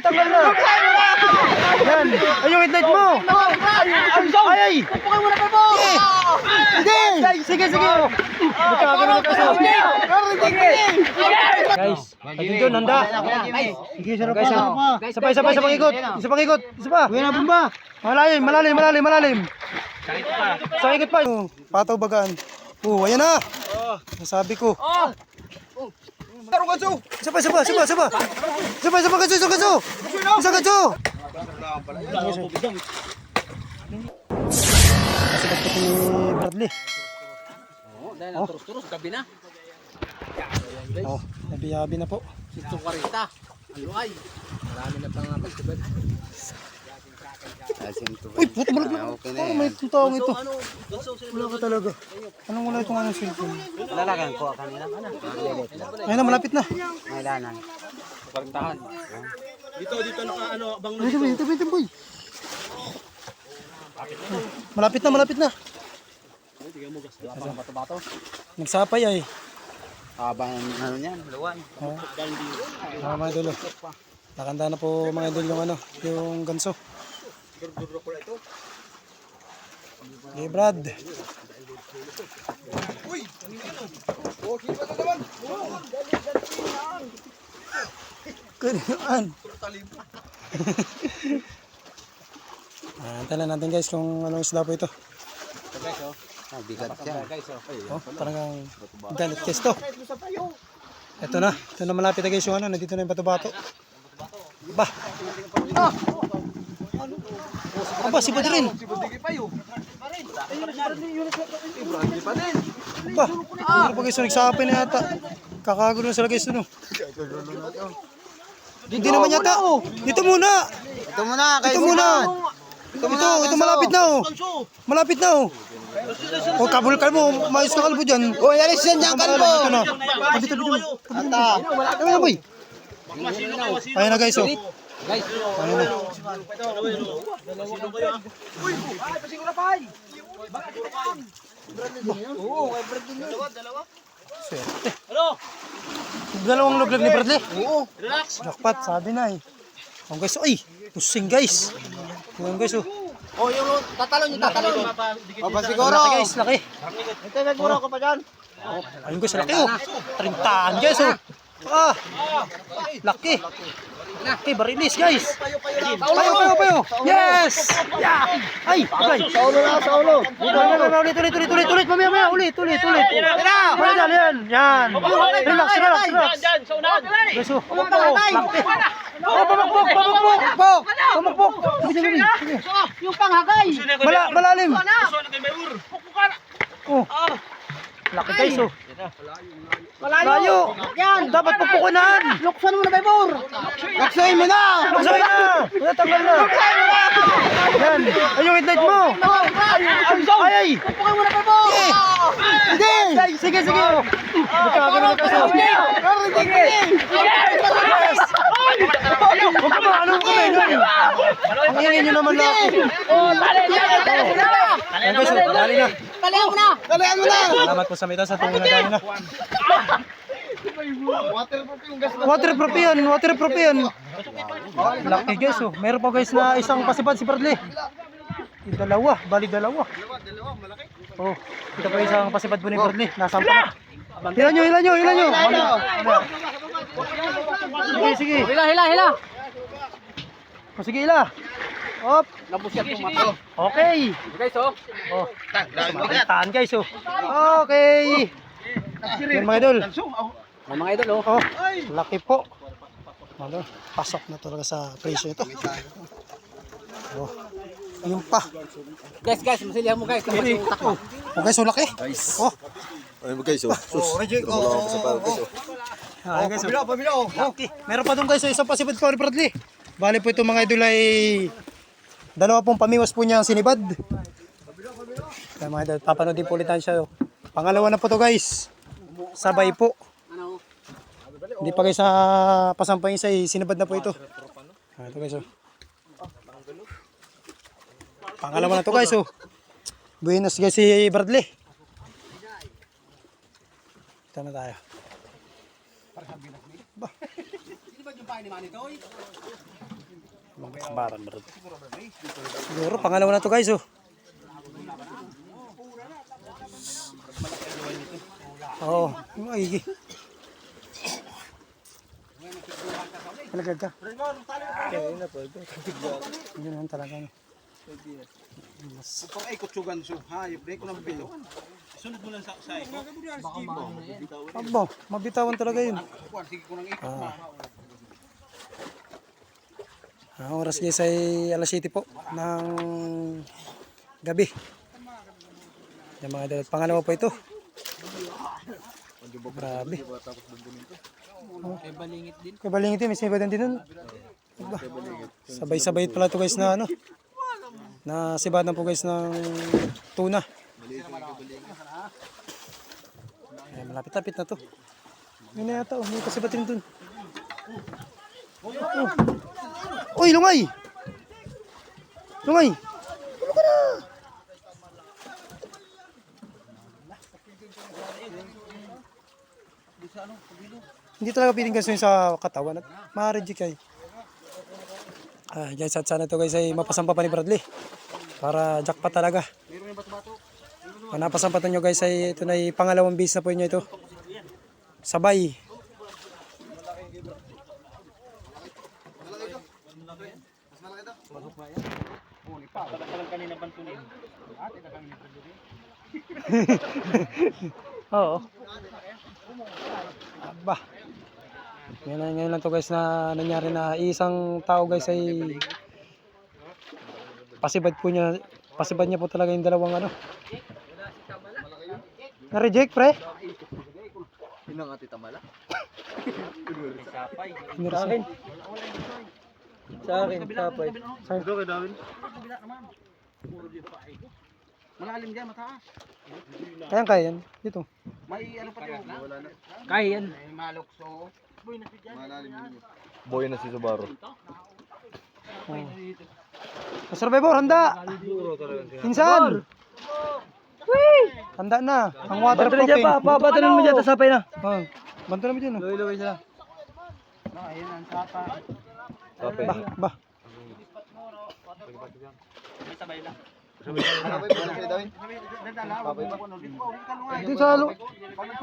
tanggal na. Yan. Ay, yung headlight mo. Ay, ay. Sige. Sige, sige. oh. Magkakaroon na kaso. Guys, pati doon, handa. Sige, sarap guys. Isa pa, isa pa, isa pang ikot. Isa pang ikot. Isa pa. Uwi na bomba. Malalim, malalim, malalim, malalim. Sa ikot pa. Oh, Pataw bagaan. Oh, ayan na. Nasabi ko. Isa pa, isa pa, isa pa, isa pa. Isa pa, isa pa, ganso, isa ganso. Isa ganso. Kasi ba't ni Bradley? Dahil ang turus-turus, gabi na. Oh, nabiyabi na po. Sitso 40. Aluay. Marami na pang festival. Uy, puto malaglag. Parang may tutawang ito. Wala ka talaga. Anong wala itong anong cellphone? Lalagan ko kanina. Ano? Ayun na, malapit na. Mailanan. Pagtahan. Dito, dito, dito, dito, boy. Malapit na, malapit na. Bato-bato. Nagsapay ay. Habang ano niyan, luway. Oh. Ah, mga idol. oh. Nakanda na po mga idol yung ano, yung ganso. Okay, Brad. Kanaan. Ah, tala natin guys kung anong isda po ito. Guys, oh. Ah, bigat siya. Guys, oh. Oh, talagang galit test to. Ito na, ito na malapit na guys yung ano, nandito na yung bato-bato. Ba. Ah. Aba, si Badrin. Ba, ano pa guys, nagsapin na yata. Kakagulo na sila guys, ano. Hindi naman yata. Dito muna. Ito muna, Ito muna. Ito, ito malapit na oh. Malapit na oh. O kabul kalbo, maayos ka kalbo dyan. Oh, yaris yan dyan, kalbo. Dito na. Dito, dito, dito. Ata. Ayun na boy. Ayun na guys oh. Guys, Ayun na. Swerte. Dalawang luglag ni Bradley. Oo. Jackpot, sabi na eh. Ang guys, ay, pusing guys. Ayun guys oh. oh, yung tatalon, yung tatalon. O, ba siguro? Laki guys, laki. Ito, nagmura ko pa dyan. Ayun guys, laki oh. Trintaan guys oh. Ah, laki. Laki, barilis guys. Payo, payo, payo. Yes! Yeah! Ay, ay. Sa ulo na, sa ulo. Ulit, ulit, ulit, ulit, ulit, mamaya, mamaya, ulit, ulit, ulit. Wala dyan, yan, yan. Relax, relax, relax. Guys, oh. Laki. Oh, pamakbok, pamakbok. Pamakbok. Sige, sige, sige. Yung panghagay. Mala, malalim. Oh. Laki guys, oh. Layo. Yan. Dapat pupukunan. Luksan mo na, Bebor. Laksoy mo na! Magsaway na! Wala, tanggal na! Yan! Ay, yung headlight mo! Ay, ay! Pupukin mo na, Bebor. Hindi! Sige, sige! oh. Magkakaroon na kaso! Yes! Huwag ka ba? Anong kamay nun? Ang ingin nyo naman. Ayan guys, oh, dali na. Kalihan mo na. Dalihan mo na! Salamat po sa mita sa tungo na dali na. Waterproof yan, waterproof yan. Laki guys, oh. Meron pa guys na isang pasipad si Bradley. Yung dalawa, bali dalawa. Oh, ito pa isang pasipad po ni Bradley. Nasa pa. Hilan nyo, hilan nyo, hilan nyo. Ano? Ano? Sige, sige. Hila, hila, hila. O, sige, ila. Op. Nabusyat po mato. Okay. Guys, oh. Oh. Tahan guys, oh. Okay. Yan mga idol. May mga idol, oh. Oh, laki po. Ano, pasok na talaga sa presyo ito. Oh, ayun pa. Guys, guys, masilihan mo guys. Kasi utak mo. Okay, so laki. Oh, Ano ba guys? Oh, sus. Ako sa pao guys. Oh. Ay, guys. Pabilo, pabilo. Okay. Meron pa doon guys, isang pasipad pa ni Bradley. Bali po ito mga idol ay dalawa pong pamiwas po niya ang sinibad. Kaya mga idol, papanoodin po ulit siya. oh. Pangalawa na po to guys. Sabay po. Hindi pa guys sa pasampay isa, eh, sinibad na po ito. Ah, ito guys oh. Pangalawa na to guys oh. Buenos guys si Bradley. Na tayo. Ba. Baran bro. Siguro pangalawa na to guys oh. Oo, oh, ay. Talaga ka. Kaya na po. Yun naman talaga. no. Pag ay kutsugan so, ha, yung break ko ng pito. Sunod mo lang sa sa iko. Abo, mabitawan talaga yun. Sige ko nang ikot ma. Ang oras guys ay alas 7 po ng gabi. Yung mga dalat. Pangalawa po ito. Grabe. Kay balingit din. Kay balingit yun, may sibadan din nun. Aba, Sabay-sabay pala to guys na ano. Na sibadan po guys ng tuna. Ay, malapit-lapit na to. May na yata, oh, may kasibatin dun. Oh. Uy, lumay! Lumay! Ano ka na? Hindi talaga piling kasi sa katawan at ma-reject ay. Ah, guys, at sana to guys ay mapasampa pa ni Bradley. Para jackpot talaga. Ang napasampatan nyo guys ay ito na pangalawang base na po inyo ito. Sabay. Oo. Aba. Lang to guys na nangyari na isang tao guys ay pasibad po niya pasibad niya po talaga yung dalawang ano. Na-reject pre? Yun ang ati tamala. Hindi sa akin. Sa akin, sapay. Sa akin. Malalim diyan, mataas. Kaya kaya yan. Dito. May ano pa to? Kaya yan. May malukso. Malalim yun. Boy na si Subaru. Oh. Survivor, handa! Insan! Handa na. Ang waterproofing. Papatalan mo dyan, sapay na. Oh. Banto na mo dyan. Oh. Luwi-luwi sila. Kapay. Bah, bah. Dito sa halo.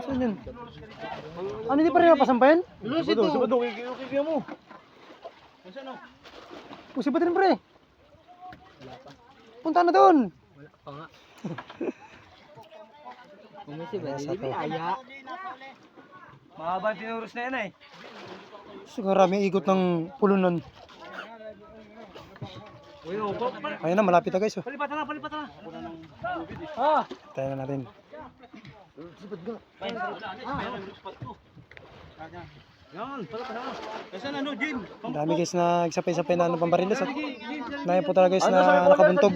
Saan yun? Ano hindi pa rin napasampayan? Lulos ito. Pusi ba din pre? Punta na doon. Pa nga. Umisi ba? Hindi aya? Mahaba tinuros na yan eh. Siguro may ikot ng pulunan. Ayun na, malapit na guys. Oh. Palipatan na, palipatan na. Tayo na natin. Yan, pala pa Kasi ano, Jim? Ang dami guys na nagsapay-sapay na ano pambarilas. At dahil po talaga guys na nakabuntog.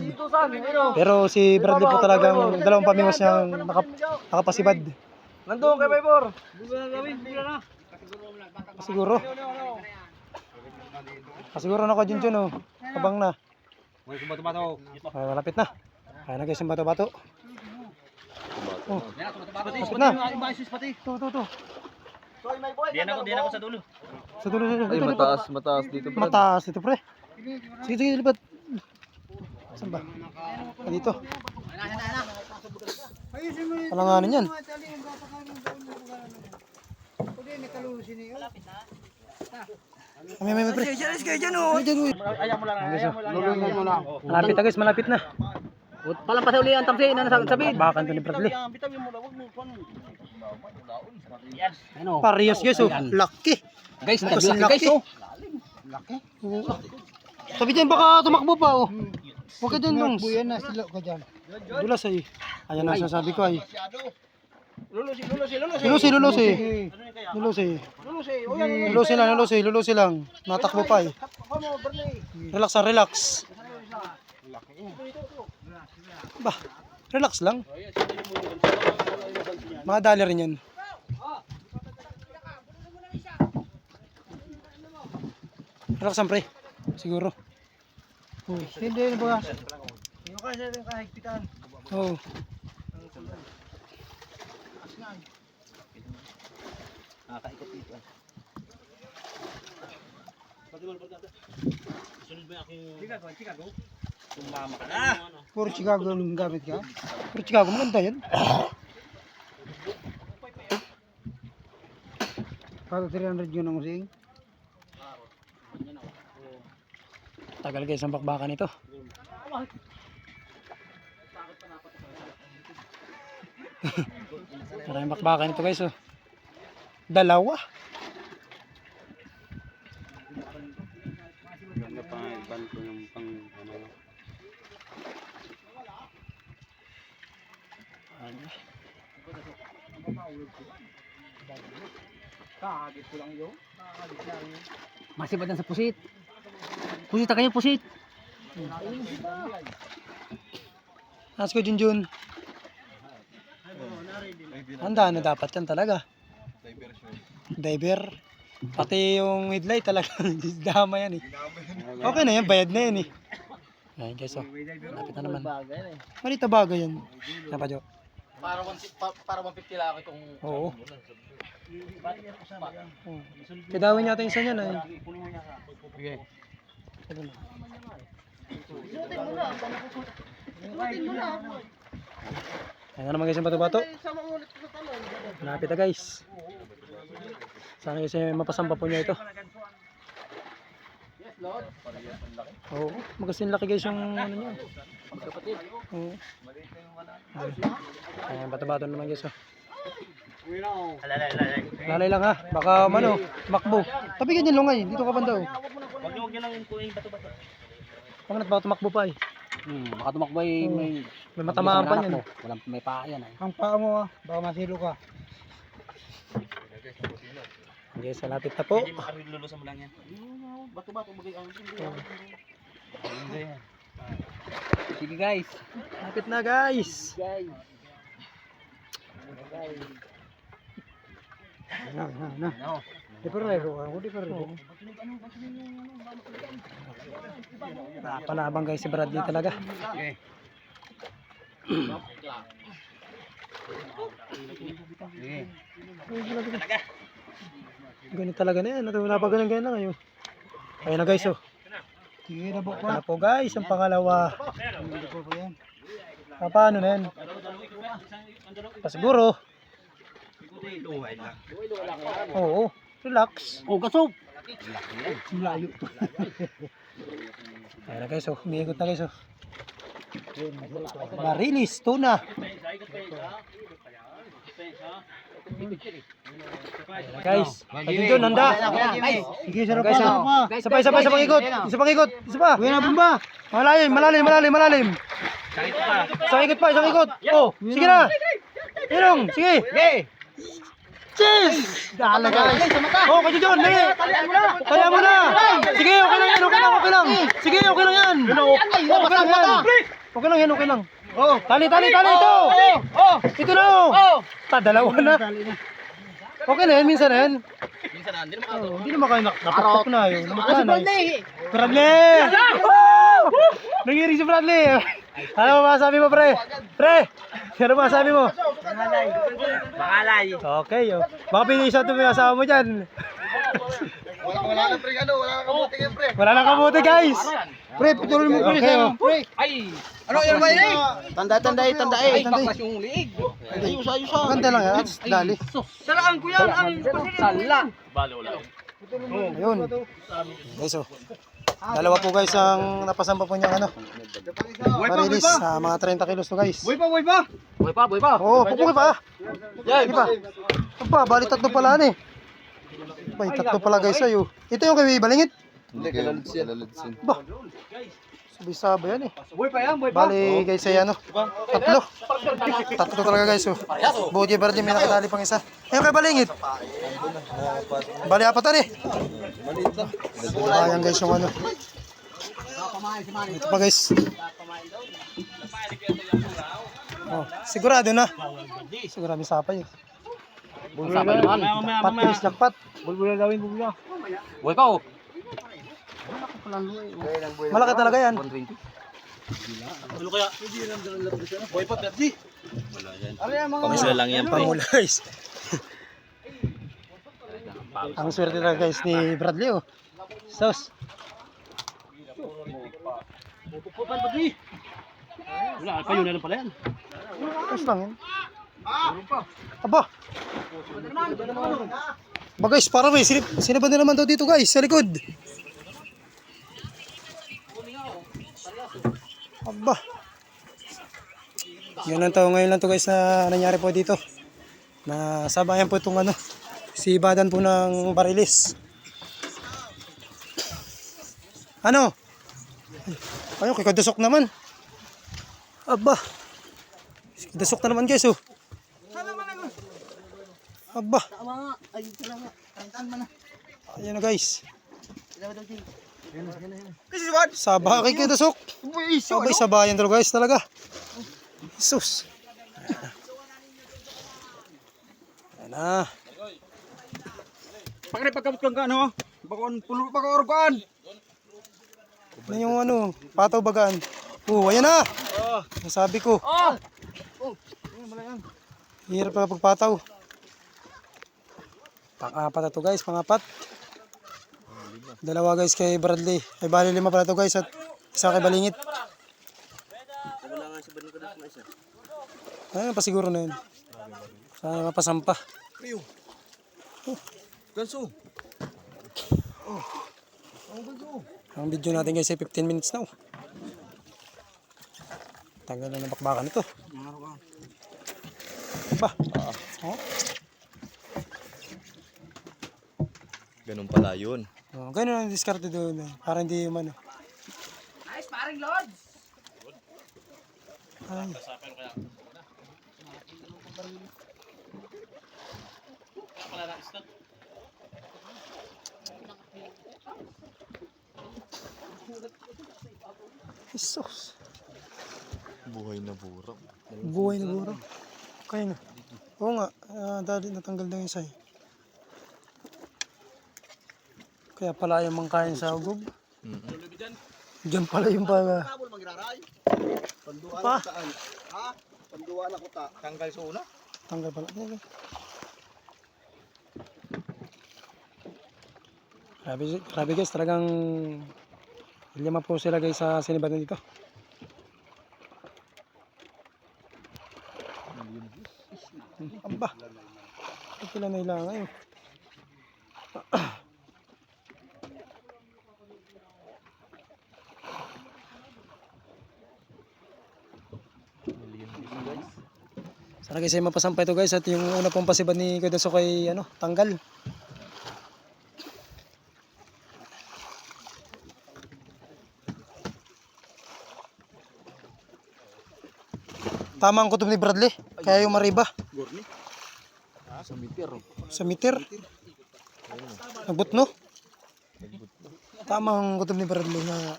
Pero si Bradley po talagang dalawang pamingos niyang nakap nakapasibad. Nandun kay Baybor. Na na. Siguro. Pasiguro na ko dyan oh. Kabang na. May kumbato-bato. Ay, malapit na. Kaya na guys yung bato-bato. Oh, malapit na. Yung. Ito, ito, ito. Diyan ako, diyan ako sa dulo. Sa dulo, sa dulo. Ay, Dito, mataas, mataas dito. Brad. Mataas ito pre. Sige, sige, lipat. Saan ba? Ah, dito. Alanganin yan. May, may, may, pre. Diyan, oh. Diyan, oh. Ayaw mo lang, ayaw mo lang. Lulungan mo lang. Malapit na guys, malapit na. Palang pa sa uli ang tamsi na nasa sabi. Bakan to ni Bradley. Ano? Parehas guys, oh. Laki. Guys, tabi laki. guys oh. Oo. Sabi dyan, baka tumakbo pa, oh. Huwag ka dyan, Dongs. na, silo ka dyan. Dulas ay. Ayan ang sasabi ko ay. Lulusi, lulusi, lulusi. Lulusi, lulusi. Lulusi. Lulusi, o yan. Lulusi lang, lulusi, lulusi lang. Natakbo pa eh. Relax lang, relax. Bah, relax lang. Mga dali rin yan. Relax lang, pre. Siguro. Oh, hindi, ba? Yung kasi yung kahigpitan. Oo. Puro Chicago ang gamit ka? Pero Chicago, maganda yan. Para 300 yun ang using. Tagal guys ang bakbakan nito. Maraming bakbakan nito guys oh. Dalawa. Ganda pa nga, iban ko yung pang ano. Masipad lang sa pusit. Pusit kayo, pusit. Ask ko Junjun. Handa na dapat yan talaga. Diver. Pati yung headlight talaga. Dama yan eh. Okay na yan. Bayad na yan eh. Ayan guys oh. Lapit na naman. Malita bagay yan. Napa Jo? Para 150 para 150 lang itong Oo. Oo. Kadawin yata yung isa niyan ay. Sige. Ayan naman guys yung bato-bato. Malapit na guys. Sana guys eh, mapasampa po niya ito. Oo, magasin laki guys yung ano niya. Oo. Ayan, bato-bato naman guys oh. Lalay lang ha. Baka ano, makbo. Tabi ka dyan lungay. Dito ka banda oh. Wag niyo wag niyo lang kuing bato-bato. Baka baka tumakbo pa eh. Hmm, baka tumakbo Oo. may May matamaan pa yan. Walang may paa yan ay. Ang paa mo ah, baka masilo ka. Okay, sa lapit na po. Makalulusan mo lang yan. Bato-bato bagay ang Sige guys. Lapit na guys. Guys. Na, na, na. Di parero ako, di parero. Napalabang guys si Bradley talaga. Ganun talaga na yan. Napaganan ganyan na ngayon. Ayun na guys oh. Ito na po guys, ang pangalawa. Ah, paano na yan? Pa siguro. Oo, relax. Oh, gasop. Ayan na guys, oh. Umiikot na guys, oh. Marilis, tuna. Guys. Doon, handa. Sige, sarap Guys, ah. pa, isa pang ikot. Isa pang ikot. Isa pa. Uwi na bomba. Malalim, malalim, malalim, malalim. Isang ikot pa, isang ikot. Oh, sige na. Irong, sige. Cheers! Dala guys. Oh, kayo John, dali. Kaya mo na. Sige, okay lang yan, okay lang, okay lang. Sige, okay lang yan. Okay lang yan. Okay lang yan, okay lang. Oh, tali, tali, tali ito. Oh, ito na. Oh. Ta, dalawa na. Okay na yan, minsan na yan. Minsan na, hindi naman Oh, hindi naman kayo napakpak na yun. Namakana eh. Bradley! Woo! Nangyari si Bradley. Ano ba masabi mo, pre? Pre! Ano ba masabi mo? Pangalay. Okay, oh. Baka pinisa ito yung asawa mo dyan. Wala na pre, ano, wala na kabuti yan pre. Wala nang kabuti, guys. Pre, patuloy mo pre. Okay, oh. Pre. Ay, Ano yan ba yun? Tanda, tanda, tanda ay baklas yung liig. Ayos, ayos ah. Maganda lang yan. Dali. Salaan ko yan ang sala. Ayun. Guys, oh. Dalawa po guys ang napasampa po niyang ano. Marilis, ah, mga 30 kilos to guys. Boy pa, boy pa. Boy pa, boy pa. Oo, oh, pupuki pa. Sige pa. Ito pa, bali tatlo pala ano eh. Bay, tatlo pala guys ayo. Ito yung kay Balingit. Hindi, kalalids yan. Kalalids yan. Ba. Sabi-sabi yan eh. Boy pa yan, boy pa. Bali guys ay ano. Tatlo. Tatlo talaga guys oh. Bodi Verde may nakadali pang isa. Ayun kay Balingit. Bali apat ani. Ayan guys yung ano. Ito pa guys. Oh, sigurado na. Sigurado sa pa eh. Sabi naman. Guys, jackpot. Bulbula gawin, bulbula. Boy pa oh. Malaki talaga yan. 120. Pamisla lang yan, pre. Pamula guys. Ang swerte talaga guys ni Bradley oh. Sus. Wala, kayo na lang pala yan. Ayos lang yan. Aba. Ba guys, para may sinip, sinipan na naman daw dito guys, sa likod. Aba. Yun lang to, ngayon lang to guys na nangyari po dito. Na sabayan po itong ano, si Badan po ng barilis. Ano? Ayun, kay kadusok naman. Aba. Dasok na naman guys oh. Aba. Ayan na guys. Saba kay kay dasok. Sabay sabayan talaga guys talaga. Jesus. Ayan na. Pakre pagkabot lang ka ano? Bakon pulo pa ka organ. Ano yung ano, pataw bagaan. Oh, ayan na. Nasabi ko. Hirap na pagpataw. Pang-apat na to guys, pang-apat. Dalawa guys kay Bradley. Ay bali lima pala to guys at isa kay Balingit. Ayun pa siguro na yun. Sana mapasampa. Ganso. Ang video natin guys ay 15 minutes na. oh. Tanggal na ng bakbakan ito. Ba? Oh, Ganun pala yun. oh, ganun ang diskarte doon. eh. Para hindi yung ano. Nice, paring Lods! Ay. Jesus. Buhay na burang. Buhay na buro. Kaya na. Oo nga. ah, dali natanggal na yung isa eh. Kaya pala yung mangkain sa ugog. Diyan pala yung pala. Tabol magraray. Panduan Pa? ko taan. Ha? Panduan ako ta. Tanggal sa una. Tanggal pala. Grabe, grabe guys, talagang lima po sila guys sa sinibatan dito. Hmm, Aba, ito sila nailangan ngayon. Sana guys ay mapasampay to guys at yung una pong pasibad ni Kuya Daso kay ano, tanggal. Tama ang kutob ni Bradley, kaya yung mariba. Sa meter. Sa meter. Nagbut no? Tama ang kutob ni Bradley na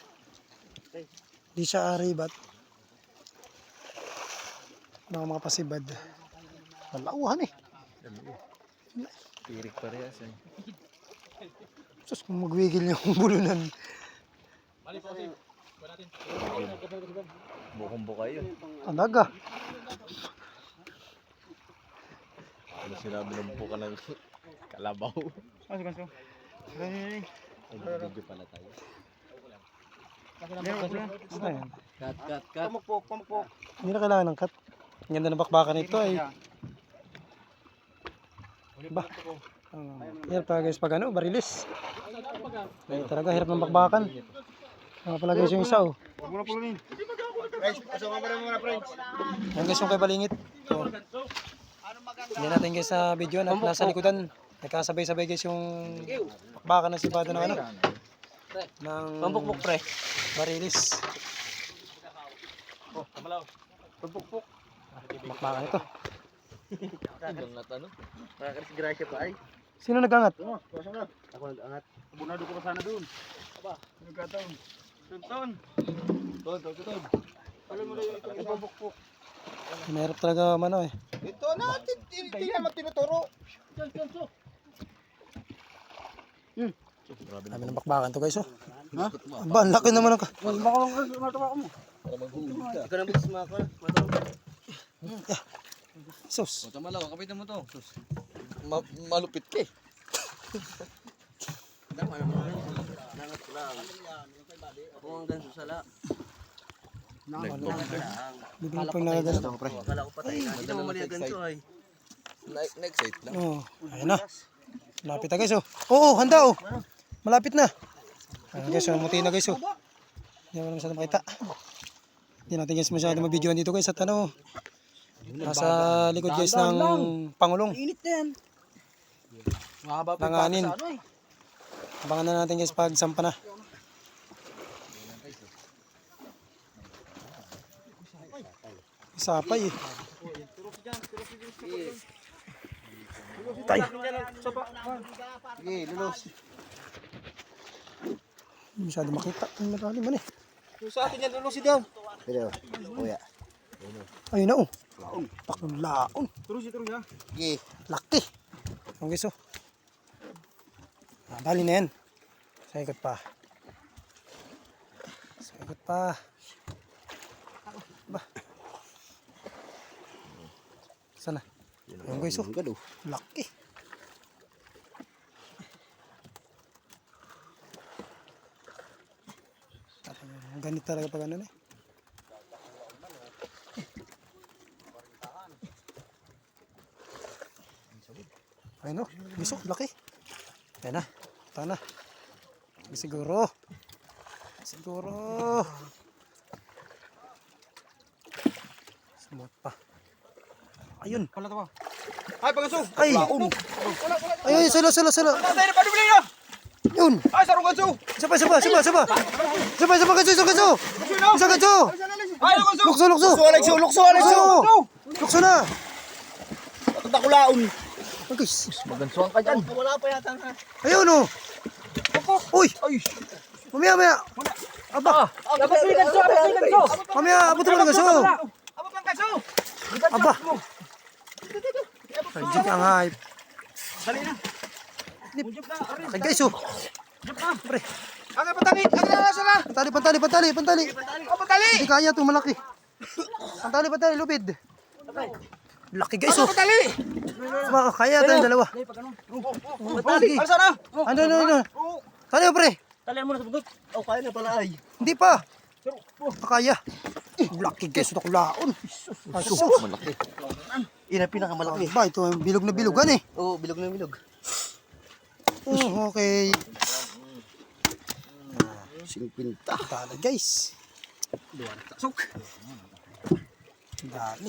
di siya aribat. Mga mga pasibad. Malauhan eh. Tirik parehas eh. Sus, kung magwigil yung bulunan. Bukong buka yun. Talaga. Ano sinabi ng buka ng kalabaw? Ganso ganso. Ay, video pala tayo. Ayan. Cut, cut, cut. Pamukpok, pamukpok. Hindi na kailangan ng cut. Ang ganda ng bakbakan nito ay. Ba? Uh, hirap talaga guys pag ano, barilis. Ay, talaga hirap ng bakbakan. Mga pala guys yung isa oh. Huwag mo na pulunin. Guys, asama mo na mga friends. Yan guys yung kay Balingit. Oh. Hindi natin guys sa video na nasa likodan. Nagkasabay-sabay guys yung bakbakan ng sibado ng ano. Ng Pambukbuk, pre. barilis. Pagpukpok. Bakbakan ito. Doon na ano? Nakakarisgrasya pa ay. Sino nagangat? Oo. Ako nag-angat. Abunado ko pa sana doon. Aba, nagkataon. Tunton. Ton, ton, ton. Alam mo na yung itong ipabukpok. Mahirap talaga mano eh. Ito na, hindi naman tinuturo. Dami ng bakbakan to guys oh. Ha? Ba, ang laki naman ng... ka- Ikaw na mag-smack ka. Sus. Mata malaw, kapitan mo to. Ma malupit ka eh. Bibili pang nakaganto. Next, next site lang. Oh, ayun na. Malapit na guys oh. Oo, handa oh. Malapit na. Ayun guys, oh, muti na guys oh. Hindi mo na masyadong makita. Hindi natin guys masyadong mabidyoan dito guys at ano. Nasa likod guys ng Pangulong. Init na yan. Mahaba pa Langanin. sa ano eh. Abangan na natin guys pag sampa na. Sapay eh. Tay. Sige, lulos. Masyado makita. Ang malalim man eh. Sa atin yan, lulos daw. Pero, kuya. Ayun na oh. Takong laon. Turusi, turusi ha. Sige. Laki. Ang guys oh. Ah, bali na yan. Sa ikot pa. Sa ikot pa. Ba. Sana. Ang gado. Laki. Ang ganit talaga pag ano na eh. Ayun o, bisok, laki. Ayan na, ito na. Siguro. Siguro. Sumot pa. Ayun. Pala to ba? Ay, pagaso. Ay! Ay, ay, sala, sala, sala. Tayo na, padubili na. Yun! Ay, sarong ganso. Saba, saba, saba, saba! Saba, saba, ganso, isang ganso! Isang ganso! Ay. Lukso, lukso! Lukso, lukso, Alexo! Lukso! Lukso na! Takulaon. Ay, guys. Magansuan ka dyan. Wala pa yata ha. Ayun o! Uy! Ay. Mamaya, mamaya! Aba! Dapat may ganso, dapat may ganso. Mamaya, abot mo ng ganso! Aba pang ganso. Aba! Legit ang hype. Dali na. Okay guys oh! Pre, Aga patali, aga na sila. pantali, pantali, pantali, pantali! Oh, patali. Hindi kaya ito, malaki. Pantali, pantali, lupid. Laki guys oh! Patali. Baka kaya tayong dalawa. Pantali! Ano sana? Ano, ano, ano? Tali mo pre! Talian mo na sa bundok. Oh, kaya na pala ay. Hindi pa! Kaya. Laki guys, ito kulaon. Aso. Malaki. Ina pinakamalaki. Ba, ito bilog na bilogan eh. Oo, bilog na bilog. Oh, okay. 50. Tala guys. Sok. Dali.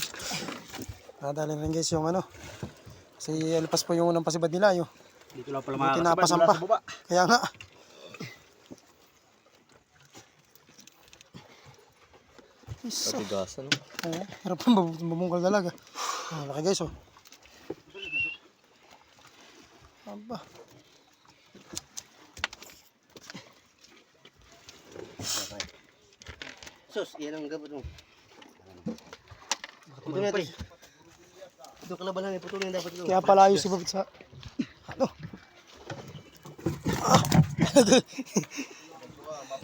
Nadali rin guys yung ano. Kasi alpas po yung unang pasibad nila yun. Dito lang pala Yung tinapasampa. Kaya nga. Isa. Patigasan. Oo, harap ang bab- bumungkal talaga. Oh, laki guys oh. Aba. Sus, yan ang gabot mo. Ito natin. Ito kalabanan, iputulin dapat ito. Kaya pala ayos si Babit sa... Ano? Ah!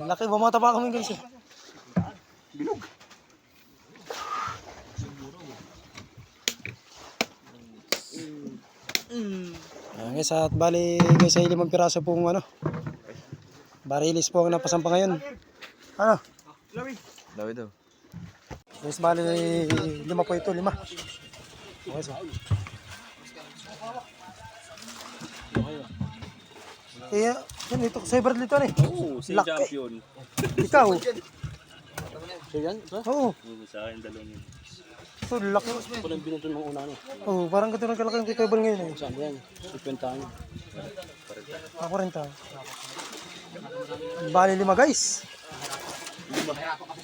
laki, bumata pa kami guys eh. Ayan guys, at bali guys ay limang piraso pong ano. Barilis po ang napasampa ngayon. Ano? Dawi daw. Guys, bali lima po ito, lima. Okay, so. Kaya, yan ito, cyber dito ni. Oo, si Laki. champion. Ikaw. So yan, ito? Oo. Sa akin dalawang yun. Ito, laki. Ito lang binunton ng una niya. Oo, parang katulad kalaki yung kikabal ngayon eh. Saan yan? 50 niya. Ako rin ta. Bali lima guys.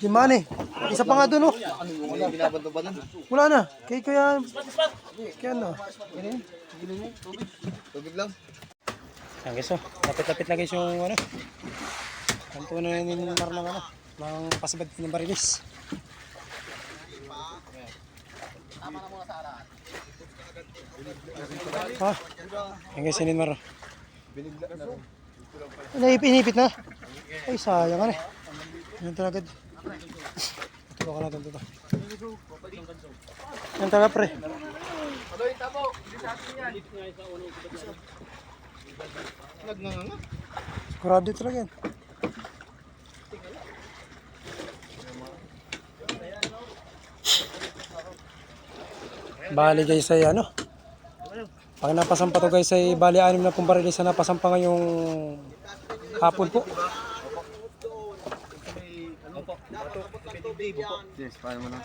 Lima ni. Isa pa nga doon oh. Wala, binabanto ba nun? Wala na. Kaya kaya. Kaya ano. Tubig lang. Yan guys oh. Lapit-lapit na guys yung ano. Kanto na nilimar ng ano. Ng pasibad ng barilis. Ha? Yan guys, sinimar. Naipinipit na. Ay, sayang ano eh. Yan talaga. Tulungan natin dito. Yan tara pre. Aloy, tabo. Hindi sa atin yan. Nagnanganga. Sigurado talaga yan. Bali guys ay ano. Pag napasampa to guys ay bali anim na kumbarili sa napasampa ngayong hapon po. Yes, paano mo na?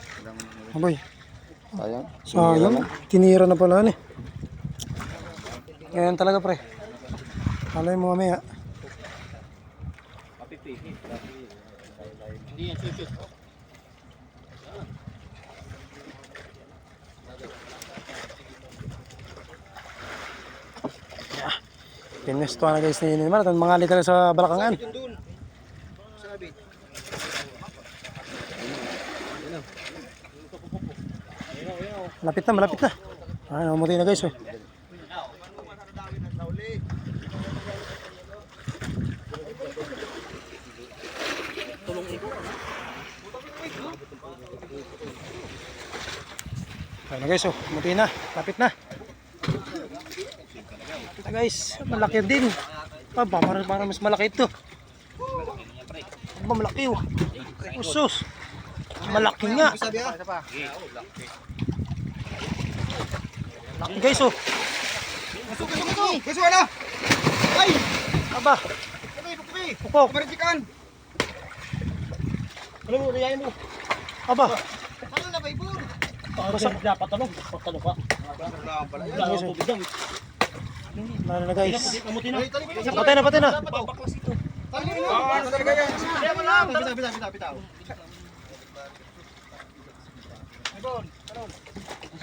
Aboy, Sayang. sayang. Tinira na pala ni. Ngayon talaga pre. Alay mo mamaya. Pinesto na guys ni Ninman at mga liter sa balakangan. Malapit na, malapit na. Ah, namuti na guys. Oh. Ayan na guys, oh. Muti na. Lapit na. Ito guys, malaki din. Ah, parang, parang mas malaki ito. Ba, malaki oh. Usos. Malaki nga. Laki guys oh. Gusto na! Ay! Aba, Puki, puki! pukok. Marifikan! Ano mo, riyain mo. Aba, Ano na ba ibon? basta dapat ano, pagtalo pa. Ano na guys. Patay na, patay na. Tali mo! Ano talaga yan? Bitaw mo lang! Bitaw, bitaw, bitaw,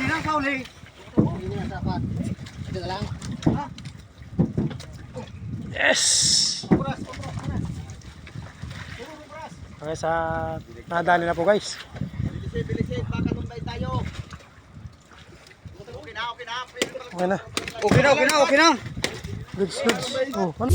Hindi na, hindi na! Hindi na, kauli! Yes! Okay, sa nadali na po guys. Bilisin, bilisin! Baka tumbay tayo! Okay na, okay na! Okay na. Okay na, okay na, okay na! Goods, goods. Oh, ano?